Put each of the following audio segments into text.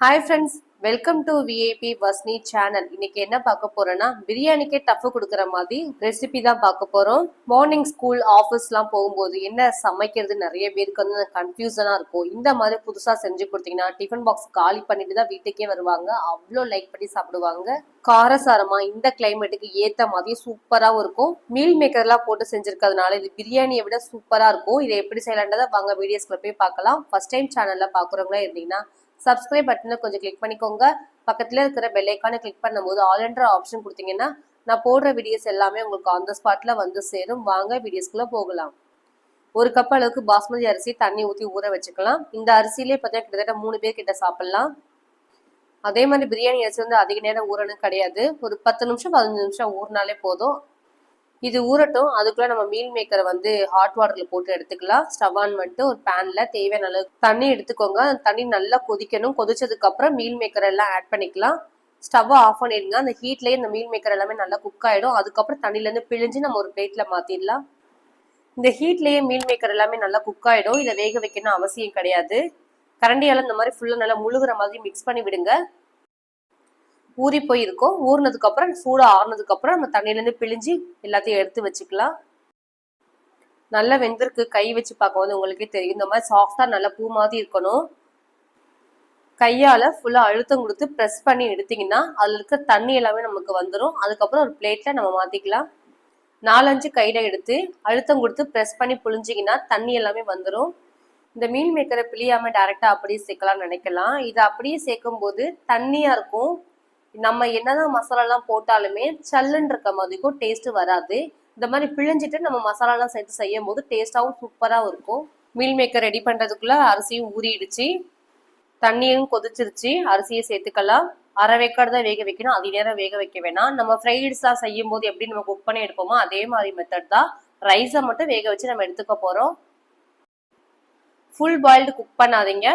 Hi friends welcome to VIP Vasni channel இன்னைக்கு என்ன பார்க்க போறோம்னா பிரியாணிக்கே டஃப் கொடுக்குற மாதிரி ரெசிபி தான் பார்க்க போறோம். மார்னிங் ஸ்கூல் ஆஃபீஸ்லாம் போகும்போது என்ன சமைக்கிறது? நிறைய பேருக்கு வந்து கன்ஃபியூசனாக இருக்கும். இந்த மாதிரி புதுசாக செஞ்சு கொடுத்தீங்கன்னா டிஃபன் பாக்ஸ் காலி பண்ணிட்டு தான் வீட்டுக்கே வருவாங்க. அவ்வளோ லைக் பண்ணி சாப்பிடுவாங்க. காரசாரமா இந்த கிளைமேட்டுக்கு ஏத்த மாதிரி சூப்பராகவும் இருக்கும். மீல் மேக்கர்லாம் போட்டு செஞ்சிருக்கிறதுனால இது பிரியாணியை விட சூப்பரா இருக்கும். இதை எப்படி செய்யலான்றதை வாங்க வீடியோஸ்ல போய் பார்க்கலாம். ஃபர்ஸ்ட் டைம் சேனல்ல பாக்குறவங்களா இருந்தீங்கன்னா சப்ஸ்கிரைப் பட்டனை கொஞ்சம் கிளிக் பண்ணிக்கோங்க. பக்கத்துல இருக்கிற பெல் கிளிக் பண்ணும்போது ஆல் என்ற ஆப்ஷன் கொடுத்தீங்கன்னா நான் போடுற வீடியோஸ் எல்லாமே உங்களுக்கு ஆன் த ஸ்பாட்ல வந்து சேரும். வாங்க வீடியோஸ்குள்ளே போகலாம். ஒரு கப் அளவுக்கு பாஸ்மதி அரிசி தண்ணி ஊற்றி ஊற வச்சுக்கலாம். இந்த அரிசியிலே பார்த்தீங்கன்னா கிட்டத்தட்ட மூணு பேர் கிட்ட சாப்பிடலாம். அதே மாதிரி பிரியாணி அரிசி வந்து அதிக நேரம் ஊறணும் கிடையாது. ஒரு பத்து நிமிஷம் பதினஞ்சு நிமிஷம் ஊறினாலே போதும். இது ஊறட்டும். அதுக்குள்ள நம்ம மீல் மேக்கரை வந்து ஹாட் வாட்டர்ல போட்டு எடுத்துக்கலாம். ஸ்டவான் வந்துட்டு ஒரு பேன்ல தேவையான அளவு தண்ணி எடுத்துக்கோங்க. அந்த தண்ணி நல்லா கொதிக்கணும். கொதிச்சதுக்கு அப்புறம் மீல் மேக்கர் எல்லாம் ஆட் பண்ணிக்கலாம். ஸ்டவ் ஆஃப் பண்ணிடுங்க. அந்த ஹீட்லயே இந்த மீல் மேக்கர் எல்லாமே நல்லா குக் ஆயிடும். அதுக்கப்புறம் தண்ணில இருந்து பிழிஞ்சு நம்ம ஒரு பிளேட்ல மாத்திடலாம். இந்த ஹீட்லயே மீல் மேக்கர் எல்லாமே நல்லா குக் ஆயிடும். இதை வேக வைக்கணும் அவசியம் கிடையாது. கரண்டியால இந்த மாதிரி ஃபுல்லா நல்லா முழுகிற மாதிரி மிக்ஸ் பண்ணி விடுங்க. ஊறி போயிருக்கோம். ஊறினதுக்கப்புறம் ஊறினதுக்கு அப்புறம் சூடு ஆறுனதுக்கு அப்புறம் நம்ம தண்ணியில இருந்து பிழிஞ்சு எல்லாத்தையும் எடுத்து வச்சுக்கலாம். நல்லா வெந்திருக்கு. கை வச்சு பார்க்கும்போது உங்களுக்கே தெரியும். இந்த மாதிரி சாஃப்டா நல்லா பூ மாதிரி இருக்கணும். கையால ஃபுல்லா அழுத்தம் கொடுத்து ப்ரெஸ் பண்ணி எடுத்தீங்கன்னா அதுல இருக்க தண்ணி எல்லாமே நமக்கு வந்துடும் அதுக்கப்புறம் ஒரு பிளேட்ல நம்ம மாத்திக்கலாம். நாலஞ்சு கையில எடுத்து அழுத்தம் கொடுத்து ப்ரெஸ் பண்ணி புழிஞ்சிங்கன்னா தண்ணி எல்லாமே வந்துடும் இந்த மீன் மேக்கரை பிழியாம டைரக்டா அப்படியே சேர்க்கலாம்னு நினைக்கலாம். இதை அப்படியே சேர்க்கும் போது தண்ணியா இருக்கும். நம்ம என்னதான் மசாலாலாம் போட்டாலுமே சல்லுன்னு இருக்க மாதிரிக்கும் டேஸ்ட் வராது. இந்த மாதிரி பிழிஞ்சிட்டு நம்ம மசாலாலாம் சேர்த்து செய்யும் போது டேஸ்ட்டாகவும் சூப்பராகவும் இருக்கும். மீல் மேக்கர் ரெடி பண்ணுறதுக்குள்ள அரிசியும் ஊறிடுச்சு. தண்ணியும் கொதிச்சிருச்சு. அரிசியை சேர்த்துக்கலாம். அரை வேக்காடு தான் வேக வைக்கணும். அதிக நேரம் வேக வைக்க வேணாம். நம்ம ஃப்ரைட்ஸ்லாம் செய்யும் போது எப்படி நம்ம குக் பண்ணி எடுப்போமோ அதே மாதிரி மெத்தட் தான். ரைஸை மட்டும் வேக வச்சு நம்ம எடுத்துக்க போகிறோம் ஃபுல் பாயில்டு குக் பண்ணாதீங்க.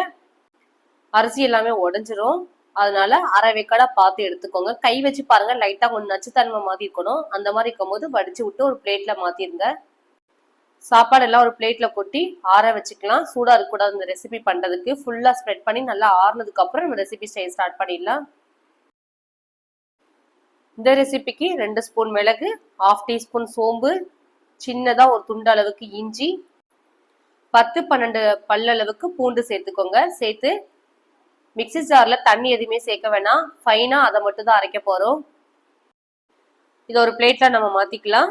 அரிசி எல்லாமே உடஞ்சிரும். அதனால அரை வேக்காடா பார்த்து எடுத்துக்கோங்க. கை வச்சு பாருங்க லைட்டா கொஞ்சம் நச்சுத்தன்மை மாதிரி இருக்கணும். அந்த மாதிரி இருக்கும்போது வடிச்சு விட்டு ஒரு பிளேட்ல மாத்திருங்க. சாப்பாடு எல்லாம் ஒரு பிளேட்ல கொட்டி ஆற வச்சுக்கலாம். சூடா இருக்கக்கூடாது இந்த ரெசிபி பண்றதுக்கு. ஃபுல்லா ஸ்ப்ரெட் பண்ணி நல்லா ஆறுனதுக்கு அப்புறம் நம்ம ரெசிபி செய்ய ஸ்டார்ட் பண்ணிடலாம். இந்த ரெசிபிக்கு ரெண்டு ஸ்பூன் மிளகு ஹாஃப் டீஸ்பூன் சோம்பு சின்னதா ஒரு துண்டு அளவுக்கு இஞ்சி பத்து பன்னெண்டு பல்லளவுக்கு பூண்டு சேர்த்துக்கோங்க. சேர்த்து மிக்சி ஜாரில் தண்ணி எதுவுமே சேர்க்க வேணாம். ஃபைனாக அதை மட்டும் தான் அரைக்க போகிறோம் இதை ஒரு பிளேட்டில் நம்ம மாற்றிக்கலாம்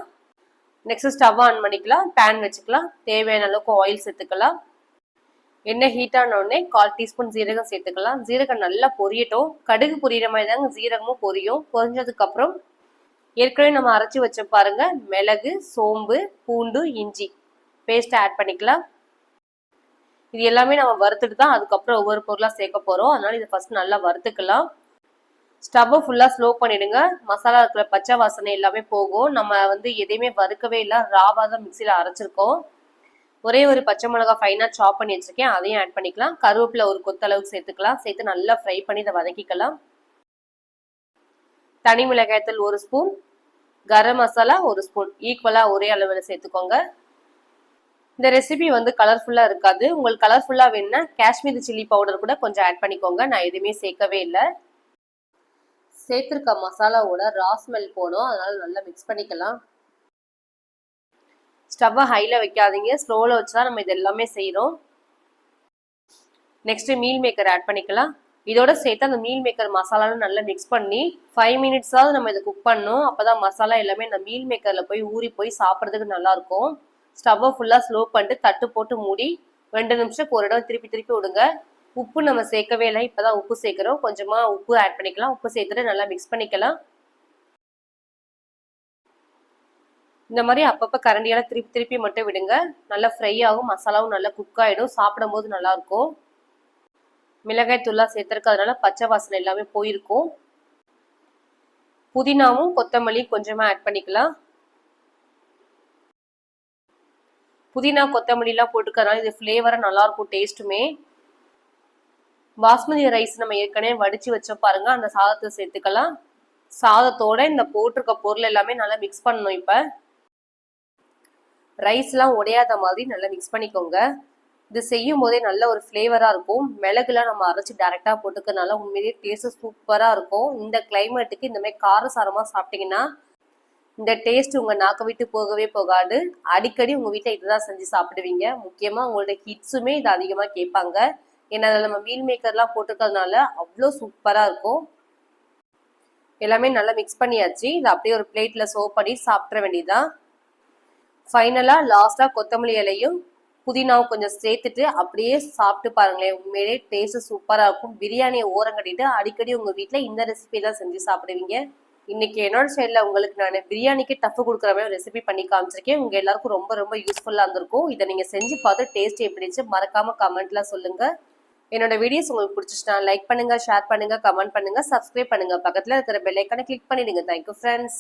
நெக்ஸ்ட் ஸ்டவ் ஆன் பண்ணிக்கலாம். பேன் வச்சுக்கலாம். தேவையான அளவுக்கு ஆயில் சேர்த்துக்கலாம். எண்ணெய் ஹீட் ஆன கால் டீஸ்பூன் ஜீரகம் சேர்த்துக்கலாம். ஜீரகம் நல்லா பொரியட்டும். கடுகு பொரியிற மாதிரி தாங்க ஜீரகமும் பொரியும். பொரிஞ்சதுக்கப்புறம் ஏற்கனவே நம்ம அரைச்சி வச்ச பாருங்க மிளகு சோம்பு பூண்டு இஞ்சி. பேஸ்ட் ஆட் பண்ணிக்கலாம். இது எல்லாமே நம்ம வறுத்துட்டு தான் அதுக்கப்புறம் ஒவ்வொரு பொருளாக சேர்க்க போகிறோம் அதனால இதை ஃபர்ஸ்ட் நல்லா வறுத்துக்கலாம். ஸ்டவ்வை ஃபுல்லாக ஸ்லோ பண்ணிடுங்க. மசாலா இருக்கிற பச்சை வாசனை எல்லாமே போகும். நம்ம வந்து எதையுமே வறுக்கவே இல்லை. ராவாக தான் மிக்சியில் அரைச்சிருக்கோம். ஒரே ஒரு பச்சை மிளகா ஃபைனாக சாப் பண்ணி வச்சிருக்கேன். அதையும் ஆட் பண்ணிக்கலாம். கருவேப்பிலை ஒரு கொத்தளவுக்கு சேர்த்துக்கலாம். சேர்த்து நல்லா ஃப்ரை பண்ணி இதை வதக்கிக்கலாம். தனி மிளகாயத்தூள் ஒரு ஸ்பூன் கரம் மசாலா ஒரு ஸ்பூன் ஈக்குவலாக ஒரே அளவில் சேர்த்துக்கோங்க. இந்த ரெசிபி வந்து கலர்ஃபுல்லாக இருக்காது. உங்களுக்கு கலர்ஃபுல்லாக வேணும்னா காஷ்மீர் சில்லி பவுடர் கூட கொஞ்சம் ஆட் பண்ணிக்கோங்க. நான் எதுவுமே சேர்க்கவே இல்லை. சேர்த்துருக்க மசாலாவோட ரா ஸ்மெல் அதனால் நல்லா மிக்ஸ் பண்ணிக்கலாம். ஸ்டவ்வை ஹையில் வைக்காதீங்க. ஸ்லோவில் வச்சு தான் நம்ம இது எல்லாமே செய்கிறோம் நெக்ஸ்ட்டு மீல் மேக்கர் ஆட் பண்ணிக்கலாம். இதோட சேர்த்து அந்த மீல் மேக்கர் மசாலாலும் நல்லா மிக்ஸ் பண்ணி ஃபைவ் மினிட்ஸாவது நம்ம இதை குக் பண்ணணும் அப்போதான் மசாலா எல்லாமே இந்த மீல் மேக்கரில் போய் ஊறி போய் சாப்பிட்றதுக்கு நல்லாயிருக்கும் ஸ்டவ்வை ஃபுல்லாக ஸ்லோ பண்ணிட்டு தட்டு போட்டு மூடி ரெண்டு நிமிஷத்துக்கு ஒரு இடம் திருப்பி திருப்பி விடுங்க. உப்பு நம்ம சேர்க்கவே இல்லை. இப்போ தான் உப்பு சேர்க்குறோம். கொஞ்சமாக உப்பு ஆட் பண்ணிக்கலாம். உப்பு சேர்த்துட்டு நல்லா மிக்ஸ் பண்ணிக்கலாம். இந்த மாதிரி அப்பப்போ கரண்டியால் திருப்பி திருப்பி மட்டும் விடுங்க. நல்லா ஃப்ரை ஆகும். மசாலாவும் நல்லா குக் ஆகிடும் சாப்பிடும் போது நல்லாயிருக்கும் மிளகாய் தூள்லாம் சேர்த்துருக்கிறதுனால பச்சை வாசனை எல்லாமே போயிருக்கும். புதினாவும் கொத்தமல்லியும் கொஞ்சமாக ஆட் பண்ணிக்கலாம். புதினா கொத்தமல்லிலாம் போட்டுக்கிறதுனால இது ஃப்ளேவராக நல்லாயிருக்கும் டேஸ்ட்டுமே பாஸ்மதி ரைஸ் நம்ம ஏற்கனவே வடித்து வச்சோம் பாருங்க அந்த சாதத்தை சேர்த்துக்கலாம். சாதத்தோட இந்த போட்டிருக்க பொருள் எல்லாமே நல்லா மிக்ஸ் பண்ணணும் இப்போ. ரைஸ்லாம் உடையாத மாதிரி நல்லா மிக்ஸ் பண்ணிக்கோங்க. இது செய்யும் போதே நல்ல ஒரு ஃப்ளேவராக இருக்கும். மிளகுலாம் நம்ம அரைச்சி டேரெக்டாக போட்டுக்கனால உண்மையிலேயே டேஸ்ட்டு சூப்பராக இருக்கும். இந்த கிளைமேட்டுக்கு இந்த மாதிரி காரசாரமாக சாப்பிட்டீங்கன்னா இந்த டேஸ்ட் உங்கள் நாக்கை விட்டு போகவே போகாது. அடிக்கடி உங்கள் வீட்டில் இதுதான் செஞ்சு சாப்பிடுவீங்க. முக்கியமாக உங்களோட கிட்ஸுமே இதை அதிகமாக கேட்பாங்க. ஏன்னா அதில் நம்ம மீல் மேக்கர்லாம் போட்டுக்கிறதுனால அவ்வளோ சூப்பராக இருக்கும். எல்லாமே நல்லா மிக்ஸ் பண்ணியாச்சு. இதை அப்படியே ஒரு பிளேட்டில் சர்வ் பண்ணி சாப்பிட்ற வேண்டியதுதான். ஃபைனலாக லாஸ்ட்டாக கொத்தமல்லி இலையும் புதினாவும் கொஞ்சம் சேர்த்துட்டு அப்படியே சாப்பிட்டு பாருங்களேன். உண்மையிலே டேஸ்ட் சூப்பராக இருக்கும். பிரியாணியை ஓரம் கட்டிட்டு அடிக்கடி உங்கள் வீட்டில் இந்த ரெசிபி தான் செஞ்சு சாப்பிடுவீங்க. இன்னைக்கு என்னோட சைடில் உங்களுக்கு நான் பிரியாணிக்கு டஃப் கொடுக்குற மாதிரி ரெசிபி பண்ணி காமிச்சிருக்கேன். உங்கள் எல்லாருக்கும் ரொம்ப ரொம்ப யூஸ்ஃபுல்லாக இருந்திருக்கும். இதை நீங்கள் செஞ்சு பார்த்து டேஸ்ட் எப்படிச்சு மறக்காமல் மறக்காம சொல்லுங்கள் சொல்லுங்க. என்னோட வீடியோஸ் உங்களுக்கு பிடிச்சிச்சுன்னா லைக் பண்ணுங்க ஷேர் பண்ணுங்க கமெண்ட் பண்ணுங்க சப்ஸ்கிரைப் பண்ணுங்க. பக்கத்தில் இருக்கிற பெல்லைக்கான கிளிக் பண்ணிடுங்க. Thank you friends